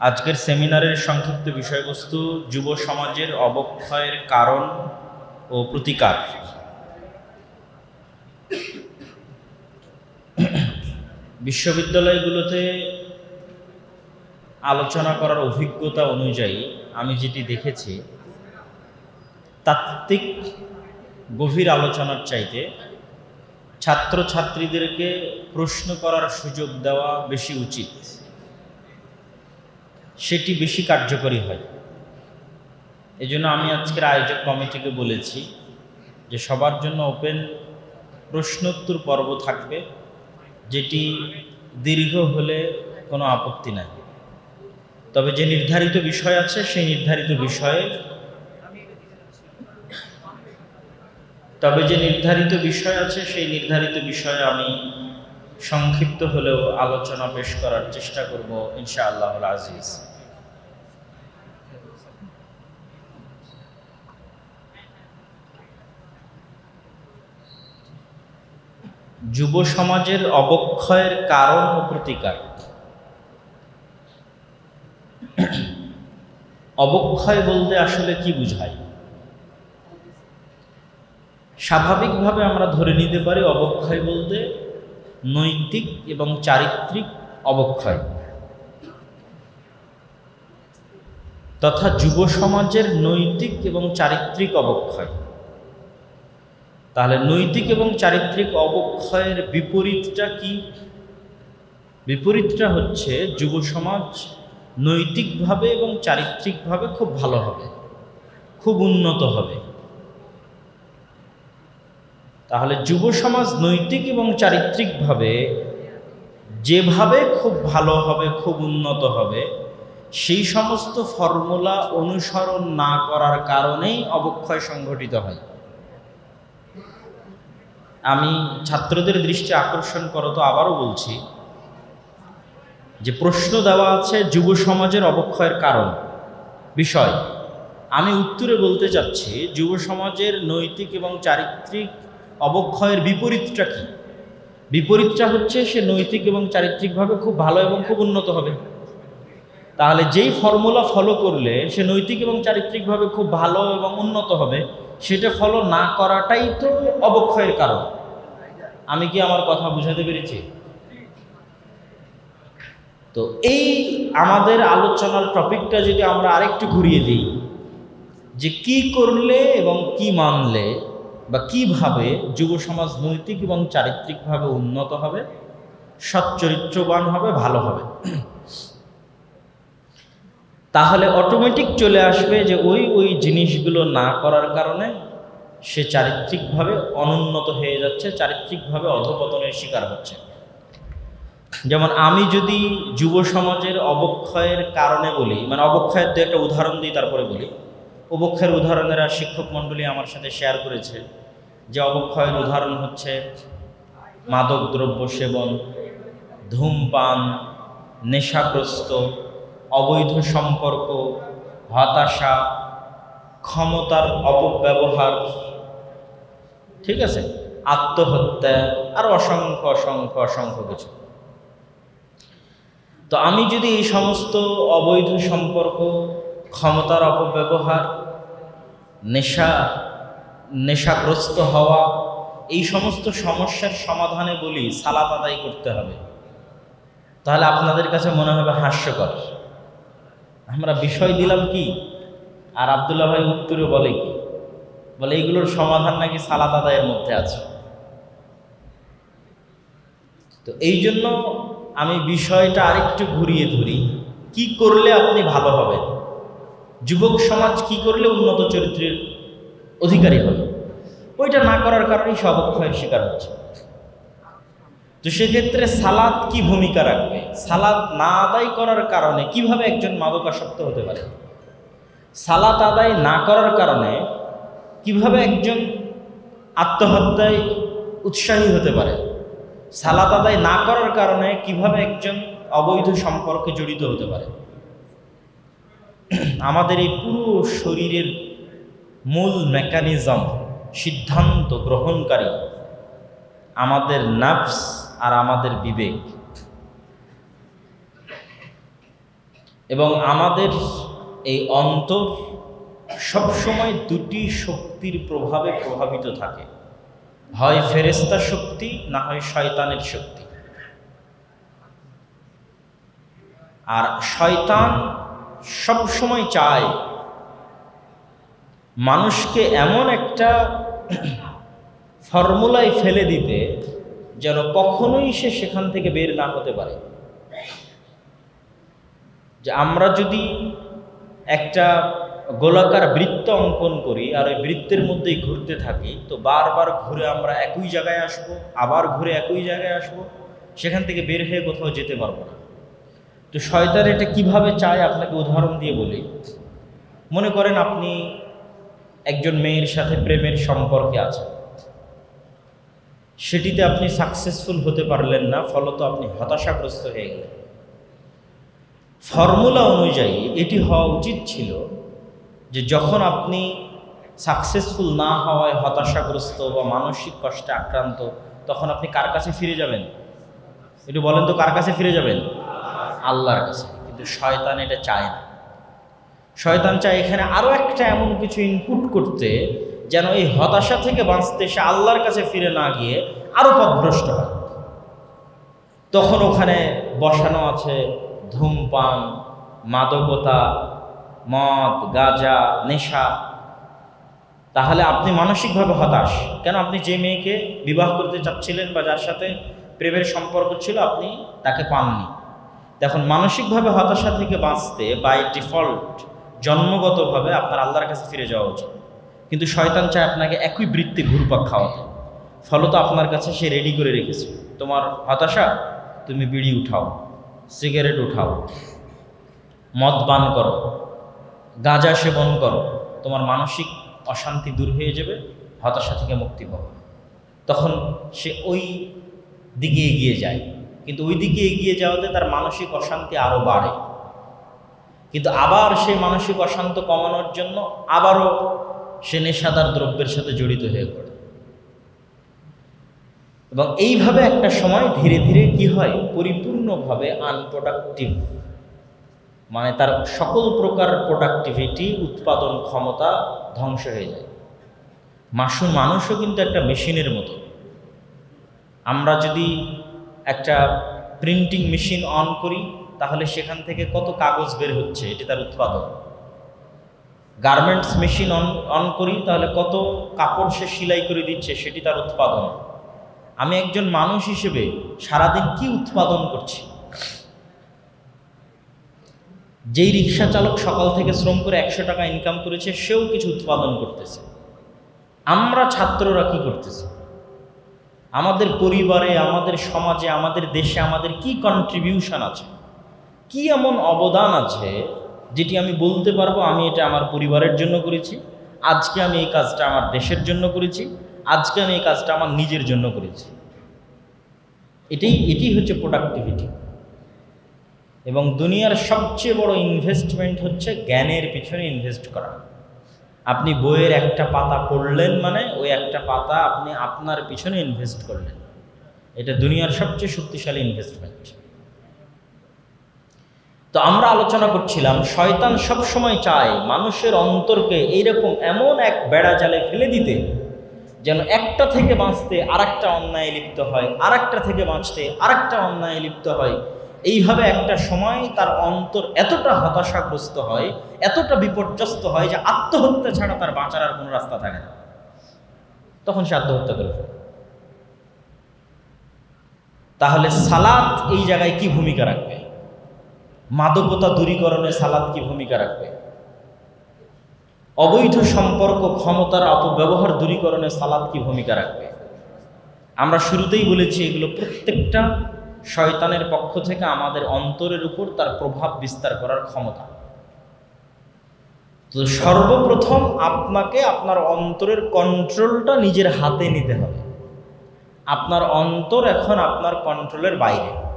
আজকের সেমিনারের সংক্ষিপ্ত বিষয়বস্তু যুব সমাজের অবক্ষয়ের কারণ ও প্রতিকার। বিশ্ববিদ্যালয়গুলোতে আলোচনা করার অভিজ্ঞতা অনুযায়ী আমি যেটি দেখেছি, তাত্ত্বিক গভীর আলোচনার চাইতে ছাত্রছাত্রীদেরকে প্রশ্ন করার সুযোগ দেওয়া বেশি উচিত। সেটি বেশি কার্যকরী হয়। এজন্য আমি আজকের আয়োজক কমিটিকে বলেছি যে সবার জন্য ওপেন প্রশ্নোত্তর পর্ব থাকবে, যেটি দীর্ঘ হলে কোনো আপত্তি নাই। তবে যে নির্ধারিত বিষয় আছে, সেই নির্ধারিত বিষয়ে তবে যে নির্ধারিত বিষয় আছে, সেই নির্ধারিত বিষয়ে আমি সংক্ষিপ্ত হলেও আলোচনা পেশ করার চেষ্টা করব ইনশাআল্লাহ আজিজ। যুব সমাজের অবক্ষয়ের কারণ ও প্রতিকার। অবক্ষয় বলতে আসলে কি বুঝায়? স্বাভাবিকভাবে আমরা ধরে নিতে পারি অবক্ষয় বলতে নৈতিক এবং চারিত্রিক অবক্ষয়। তথা যুব সমাজের নৈতিক এবং চারিত্রিক অবক্ষয়। তাহলে নৈতিক এবং চারিত্রিক অবক্ষয়ের বিপরীতটা কি? বিপরীতটা হচ্ছে যুব সমাজ নৈতিকভাবে এবং চারিত্রিকভাবে খুব ভালো হবে, খুব উন্নত হবে। তাহলে যুব সমাজ নৈতিক এবং চারিত্রিকভাবে যেভাবে খুব ভালো হবে, খুব উন্নত হবে, সেই সমস্ত ফর্মুলা অনুসরণ না করার কারণেই অবক্ষয় সংঘটিত হয়। আমি ছাত্রদের দৃষ্টি আকর্ষণ করো তো আবারও বলছি যে প্রশ্ন দেওয়া আছে যুব সমাজের অবক্ষয়ের কারণ। বিষয়, আমি উত্তরে বলতে চাচ্ছি, যুব সমাজের নৈতিক এবং চারিত্রিক অবক্ষয়ের বিপরীতটা কি? বিপরীতটা হচ্ছে সে নৈতিক এবং চারিত্রিকভাবে খুব ভালো এবং খুব উন্নত হবে। তাহলে যেই ফর্মুলা ফলো করলে সে নৈতিক এবং চারিত্রিকভাবে খুব ভালো এবং উন্নত হবে। সেটা ফলো না করাটাই তো অবক্ষয়ের কারণ। আমি কি আমার কথা বুঝাতে পেরেছি? তো এই আমাদের আলোচনার টপিকটা যদি আমরা আরেকটু ঘুরিয়ে দিই, যে কি করলে এবং কি মানলে বা কীভাবে যুব সমাজ নৈতিক এবং চারিত্রিকভাবে উন্নত হবে, সচ্চরিত্রবান হবে, ভালো হবে। তাহলে অটোমেটিক চলে আসবে যে ওই ওই জিনিসগুলো না করার কারণে সে চারিত্রিকভাবে অনুন্নত হয়ে যাচ্ছে, চারিত্রিকভাবে অধপতনের শিকার হচ্ছে। যেমন আমি যদি যুব সমাজের অবক্ষয়ের কারণে বলি মানে অবক্ষয়ের দু একটা উদাহরণ দিই তারপরে বলি। অবক্ষয়ের উদাহরণেরা শিক্ষক মণ্ডলী আমার সাথে শেয়ার করেছে যে অবক্ষয়ের উদাহরণ হচ্ছে মাদক দ্রব্য সেবন, ধূমপান, নেশাগ্রস্ত অবৈধ সম্পর্ক, হতাশা, ক্ষমতার অপব্যবহার, ঠিক আছে? আত্মহত্যা, আর অসংখ্য অসংখ্য অসংখ্য কিছু। তো আমি যদি এই সমস্ত অবৈধ সম্পর্ক, ক্ষমতার অপব্যবহার, নেশা, নেশাগ্রস্ত হওয়া, এই সমস্ত সমস্যার সমাধানে বলি, সালাত আদায় করতে হবে। তাহলে আপনাদের কাছে মনে হবে হাস্যকর। আমরা বিষয় দিলাম কি? আর আবদুল্লাহ ভাই উত্তরে বলে কি? বলে এইগুলোর সমাধান নাকি সালাত আদায়ের মধ্যে আছে? তো এই জন্য আমি বিষয়টা আরেকটু ঘুরিয়ে ধরি। কি করলে আপনি ভালো হবেন? যুবক সমাজ কি করলে উন্নত চরিত্রের অধিকারী হবে? ওইটা না করার কারণেই সব শিকার হচ্ছে। তো সেক্ষেত্রে সালাদ কি ভূমিকা রাখবে? সালাদ না আদায় করার কারণে কীভাবে একজন মাদকাসক্ত হতে পারে? সালাত আদায় না করার কারণে কীভাবে একজন আত্মহত্যায় উৎসাহী হতে পারে? সালাত আদায় না করার কারণে কীভাবে একজন অবৈধ সম্পর্কে জড়িত হতে পারে? আমাদের এই পুরো শরীরের মূল মেকানিজম সিদ্ধান্ত গ্রহণকারী আমাদের নাফস আর আমাদের বিবেক। এবং আমাদের এই অন্তর সবসময় দুটি শক্তির প্রভাবে প্রভাবিত থাকে। হয় ফেরেস্তা শক্তি, না হয় শয়তানের শক্তি। আর শয়তান সবসময় চায় মানুষকে এমন একটা ফর্মুলায় ফেলে দিতে যেন কখনোই সে সেখান থেকে বের না হতে পারে। যে আমরা যদি একটা গোলাকার বৃত্ত অঙ্কন করি আর ওই বৃত্তের মধ্যেই ঘুরতে থাকি, তো বারবার ঘুরে আমরা একই জায়গায় আসব, আবার ঘুরে একই জায়গায় আসব, সেখান থেকে বের হয়ে কোথাও যেতে পারব না। তো শয়তান এটা কীভাবে চায় আপনাকে উদাহরণ দিয়ে বলি। মনে করেন আপনি একজন মেয়ের সাথে প্রেমের সম্পর্কে আছেন। সেটিতে আপনি সাকসেসফুল হতে পারলেন না, ফলত আপনি হতাশাগ্রস্ত হয়ে গেলেন। ফর্মুলা অনুযায়ী এটি হওয়া উচিত ছিল যে যখন আপনি সাকসেসফুল না হওয়ায় হতাশাগ্রস্ত বা মানসিক কষ্টে আক্রান্ত, তখন আপনি কার কাছে ফিরে যাবেন? একটু বলেন তো, কার কাছে ফিরে যাবেন? আল্লাহর কাছে। কিন্তু শয়তান এটা চায় না। শয়তান চায় এখানে আরও একটা এমন কিছু ইনপুট করতে যেন এই হতাশা থেকে বাঁচতে সে আল্লাহর কাছে ফিরে না গিয়ে আরও পথভ্রষ্ট হয়। তখন ওখানে বসানো আছে ধূমপান, মাদকতা, মদ, গাঁজা, নেশা। তাহলে আপনি মানসিকভাবে হতাশ। কেন আপনি যে মেয়েকে বিবাহ করতে চাচ্ছিলেন বা যার সাথে প্রেমের সম্পর্ক ছিল, আপনি তাকে পাননি। দেখুন, মানসিকভাবে হতাশা থেকে বাঁচতে বাই ডিফল্ট জন্মগতভাবে আপনার আল্লাহর কাছে ফিরে যাওয়া উচিত। কিন্তু শয়তান চায় আপনাকে একই বৃত্তি ঘুরপাক খাওয়াতে। ফলত আপনার কাছে সে রেডি করে রেখেছে। তোমার হতাশা? তুমি বিড়ি উঠাও সিগারেট উঠাও, মদ পান করো, গাঁজা সেবন করো, তোমার মানসিক অশান্তি দূর হয়ে যাবে, হতাশা থেকে মুক্তি পাবে। তখন সে ওই দিকে এগিয়ে যায়। কিন্তু ওই দিকে এগিয়ে যাওয়াতে তার মানসিক অশান্তি আরও বাড়ে। কিন্তু আবার সেই মানসিক অশান্ত কমানোর জন্য আবারও সে নেশাদার দ্রব্যের সাথে জড়িত হয়ে পড়ে। এবং এইভাবে একটা সময় ধীরে ধীরে কি হয়? পরিপূর্ণভাবে আনপ্রোডাক্টিভ মানে তার সকল প্রকার প্রোডাক্টিভিটি উৎপাদন ক্ষমতা ধ্বংস হয়ে যায়। মাসুর মানুষও কিন্তু একটা মেশিনের মতো। আমরা যদি একটা প্রিন্টিং মেশিন অন করি, তাহলে সেখান থেকে কত কাগজ বের হচ্ছে? এটি তার উৎপাদন। গার্মেন্টস মেশিন অন অন করি, তাহলে কত কাপড় সে সেলাই করে দিচ্ছে সেটি তার উৎপাদন। আমি একজন মানুষ হিসেবে সারাদিন কি উৎপাদন করছি? যেই রিক্সা চালক সকাল থেকে শ্রম করে একশো টাকা ইনকাম করেছে, সেও কিছু উৎপাদন করতেছে। আমরা ছাত্ররা কি করতেছি? আমাদের পরিবারে, আমাদের সমাজে, আমাদের দেশে, আমাদের কি কন্ট্রিবিউশন আছে? কি এমন অবদান আছে যেটি আমি বলতে পারব, আমি এটা আমার পরিবারের জন্য করেছি। আজকে আমি এই কাজটা আমার দেশের জন্য করেছি। আজকে আমি এই কাজটা আমার নিজের জন্য করেছি। এটাই, এটি হচ্ছে প্রোডাক্টিভিটি এবং দুনিয়ার সবচেয়ে বড় ইনভেস্টমেন্ট হচ্ছে জ্ঞানের পিছনে ইনভেস্ট করা। আপনি বইয়ের একটা পাতা পড়লেন মানে ওই একটা পাতা আপনি আপনার পিছনে ইনভেস্ট করলেন। এটা দুনিয়ার সবচেয়ে শক্তিশালী ইনভেস্টমেন্ট তো আমরা আলোচনা করছিলাম, শয়তান সবসময় চায় মানুষের অন্তরকে এইরকম এমন এক বেড়া জালে ফেলে দিতে, যেন একটা থেকে বাঁচতে আরেকটা অন্যায় লিপ্ত হয় আর একটা থেকে বাঁচতে আরেকটা অন্যায় লিপ্ত হয়। এইভাবে একটা সময় তার অন্তর এতটা হতাশাগ্রস্ত হয়, এতটা বিপর্যস্ত হয় যে আত্মহত্যা ছাড়া তার বাঁচার আর কোনো রাস্তা থাকে না। তখন সে আত্মহত্যা করে ফেলে। তাহলে সালাত এই জায়গায় কি ভূমিকা রাখবে? মাদকতা দূরীকরণে সালাদ কি ভূমিকা রাখবে? অবৈধ সম্পর্ক, ক্ষমতার অপব্যবহার দূরীকরণে সালাদ কি ভূমিকা রাখবে? আমরা শুরুতেই বলেছি এগুলো প্রত্যেকটা শয়তানের পক্ষ থেকে আমাদের অন্তরের উপর তার প্রভাব বিস্তার করার ক্ষমতা। তো সর্বপ্রথম আপনাকে আপনার অন্তরের কন্ট্রোলটা নিজের হাতে নিতে হবে। আপনার অন্তর এখন আপনার কন্ট্রোলের বাইরে।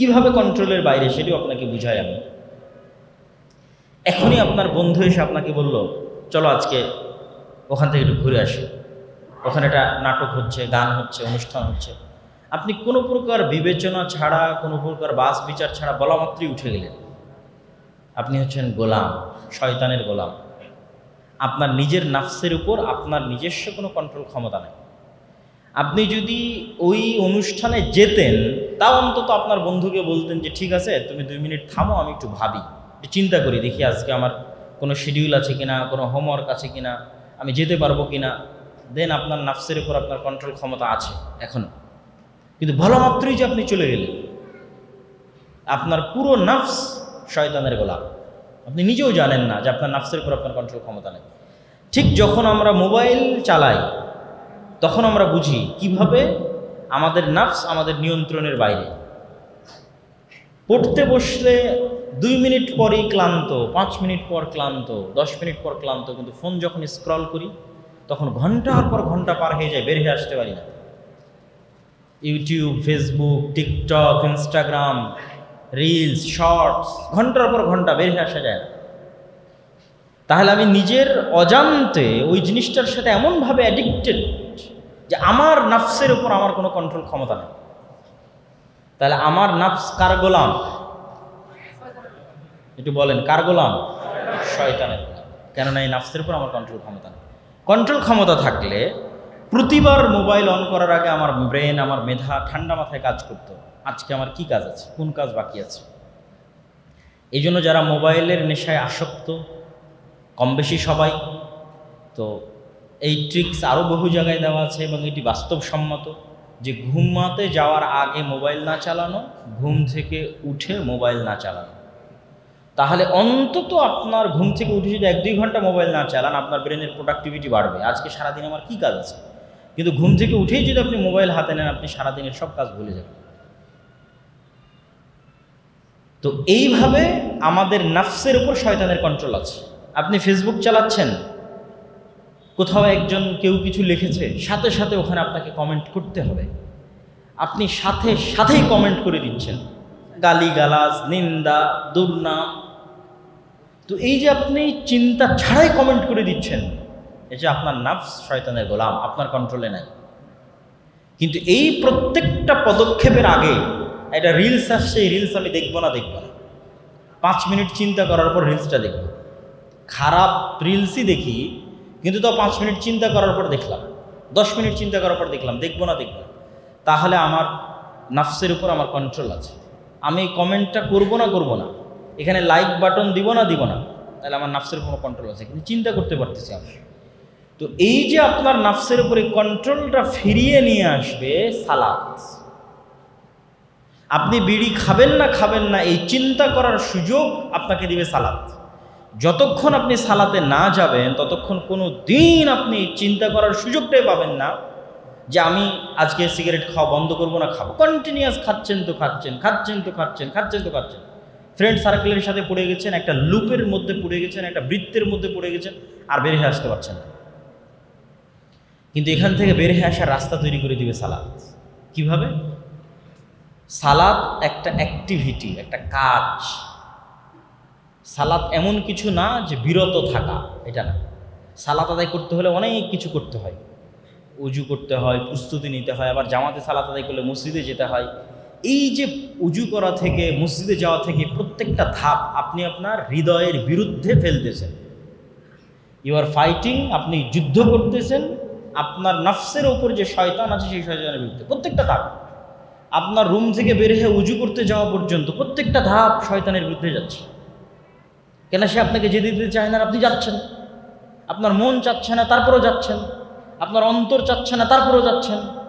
কীভাবে কন্ট্রোলের বাইরে, সেটিও আপনাকে বুঝাই আমি। এখনই আপনার বন্ধু এসে আপনাকে বলল, চলো আজকে ওখান থেকে একটু ঘুরে আসি। ওখানে একটা নাটক হচ্ছে, গান হচ্ছে, অনুষ্ঠান হচ্ছে। আপনি কোনো প্রকার বিবেচনা ছাড়া, কোনো প্রকার বাস বিচার ছাড়া বলা মাত্রই উঠে গেলেন। আপনি হচ্ছেন গোলাম, শয়তানের গোলাম। আপনার নিজের নাফসের উপর আপনার নিজস্ব কোনো কন্ট্রোল ক্ষমতা নেই। আপনি যদি ওই অনুষ্ঠানে যেতেন, তাও অন্তত আপনার বন্ধুকে বলতেন যে, ঠিক আছে, তুমি দুই মিনিট থামো, আমি একটু ভাবি। চিন্তা করি, দেখি আজকে আমার কোনো শিডিউল আছে কিনা, কোনো হোমওয়ার্ক আছে কিনা, আমি যেতে পারব কিনা। দেন আপনার নাফসের উপর আপনার কন্ট্রোল ক্ষমতা আছে এখনও কিন্তু ভালো মাত্রই যে আপনি চলে গেলেন। আপনার পুরো নাফস শয়তানের গোলাম। আপনি নিজেও জানেন না যে আপনার নাফসের উপর আপনার কন্ট্রোল ক্ষমতা নেই। ঠিক যখন আমরা মোবাইল চালাই তখন আমরা বুঝি কীভাবে আমাদের নাফস আমাদের নিয়ন্ত্রণের বাইরে। পড়তে বসলে দুই মিনিট পরেই ক্লান্ত, পাঁচ মিনিট পর ক্লান্ত, দশ মিনিট পর ক্লান্ত, কিন্তু ফোন যখন স্ক্রল করি, তখন ঘণ্টার পর ঘণ্টা পার হয়ে যায়, বের হয়ে আসতে পারি না। YouTube, Facebook, TikTok, Instagram, reels, shorts, ঘণ্টার পর ঘণ্টা বের হয়ে আসা যায় না। তাহলে আমি নিজের অজান্তে ওই জিনিসটার সাথে এমনভাবে অ্যাডিক্টেড যে আমার নাফসের উপর আমার কোনো কন্ট্রোল ক্ষমতা নেই। তাহলে আমার নাফস কার গোলাম? একটু বলেন, কার গোলাম? শয়তানের কেননা এই নাফসের উপর আমার কন্ট্রোল ক্ষমতা নেই। কন্ট্রোল ক্ষমতা থাকলে প্রতিবার মোবাইল অন করার আগে আমার ব্রেন আমার মেধা ঠান্ডা মাথায় কাজ করতো। আজকে আমার কি কাজ আছে? কোন কাজ বাকি আছে? এই জন্য যারা মোবাইলের নেশায় আসক্ত কম বেশি সবাই, তো এই ট্রিক্স আরও বহু জায়গায় দেওয়া আছে এবং এটি বাস্তবসম্মত। যে ঘুমাতে যাওয়ার আগে মোবাইল না চালানো, ঘুম থেকে উঠে মোবাইল না চালানো। তাহলে অন্তত আপনার ঘুম থেকে উঠে যদি এক দুই ঘণ্টা মোবাইল না চালান, আপনার ব্রেনের প্রোডাক্টিভিটি বাড়বে। আজকে সারাদিন আমার কী কাজ আছে? কিন্তু ঘুম থেকে উঠেই যদি আপনি মোবাইল হাতে নেন, আপনি সারাদিনের সব কাজ ভুলে যাবেন। তো এইভাবে আমাদের নাফসের উপর শয়তানের কন্ট্রোল আছে। আপনি ফেসবুক চালাচ্ছেন কোথাও একজন কেউ কিছু লিখেছে, সাথে সাথে ওখানে আপনাকে কমেন্ট করতে হবে। আপনি সাথে সাথেই কমেন্ট করে দিচ্ছেন। গালিগালাজ, নিন্দা দুর্নাম তো এই যে আপনি চিন্তা ছাড়াই কমেন্ট করে দিচ্ছেন, এই যে আপনার নাফস শয়তানের গোলাম, আপনার কন্ট্রোলে নাই। কিন্তু এই প্রত্যেকটা পদক্ষেপের আগে একটা রিলস আসছে, এই রিলস আমি দেখব না দেখব না। পাঁচ মিনিট চিন্তা করার পর রিলসটা দেখব। খারাপ রিলসই দেখি কিন্তু তো পাঁচ মিনিট চিন্তা করার পর দেখলাম, দশ মিনিট চিন্তা করার পর দেখলাম, দেখব না, দেখব তাহলে আমার নাফসের উপর আমার কন্ট্রোল আছে। আমি কমেন্টটা করব না করব না। এখানে লাইক বাটন দিব না দিব না। তাহলে আমার নাফসের উপর কন্ট্রোল আছে, কিন্তু চিন্তা করতে পারতেছি আমি। তো এই যে আপনার নাফসের উপরে কন্ট্রোলটা ফিরিয়ে নিয়ে আসবে সালাদ। আপনি বিড়ি খাবেন না খাবেন না, এই চিন্তা করার সুযোগ আপনাকে দিবে সালাত যতক্ষণ আপনি সালাতে না যাবেন, ততক্ষণ কোনো দিন আপনি চিন্তা করার সুযোগটাই পাবেন না যে আমি আজকে সিগারেট খাওয়া বন্ধ করব না, খাব। কন্টিনিউয়াস খাচ্ছেন তো খাচ্ছেন খাচ্ছেন তো খাচ্ছেন খাচ্ছেন তো খাচ্ছেন। ফ্রেন্ড সার্কেলের সাথে পড়ে গেছেন, একটা লুপের মধ্যে পড়ে গেছেন, একটা বৃত্তের মধ্যে পড়ে গেছেন, আর বের হয়ে আসতে পারছেন না। কিন্তু এখান থেকে বের হয়ে আসার রাস্তা তৈরি করে দিবে সালাদ কীভাবে? সালাদ একটা অ্যাক্টিভিটি একটা কাজ। সালাদ এমন কিছু না যে বিরত থাকা, এটা না। সালাত আদায় করতে হলে অনেক কিছু করতে হয়। উজু করতে হয়, প্রস্তুতি নিতে হয়, আবার জামাতে সালাত আদায় করলে মসজিদে যেতে হয়। এই যে উজু করা থেকে, মসজিদে যাওয়া থেকে প্রত্যেকটা ধাপ আপনি আপনার হৃদয়ের বিরুদ্ধে ফেলতেছেন। ইউ আর ফাইটিং আপনি যুদ্ধ করতেছেন, আপনার নফসের ওপর যে শয়তান আছে, সেই শয়তানের বিরুদ্ধে। প্রত্যেকটা ধাপ। আপনার রুম থেকে বের হয়ে উজু করতে যাওয়া পর্যন্ত প্রত্যেকটা ধাপ শয়তানের বিরুদ্ধে যাচ্ছে। কেন সে আপনাকে যেতে দিতে চায় না? আপনি যাচ্ছেন। আপনার মন চাচ্ছে না, তারপরেও যাচ্ছেন। আপনার অন্তর চাচ্ছে না, তারপরেও যাচ্ছেন।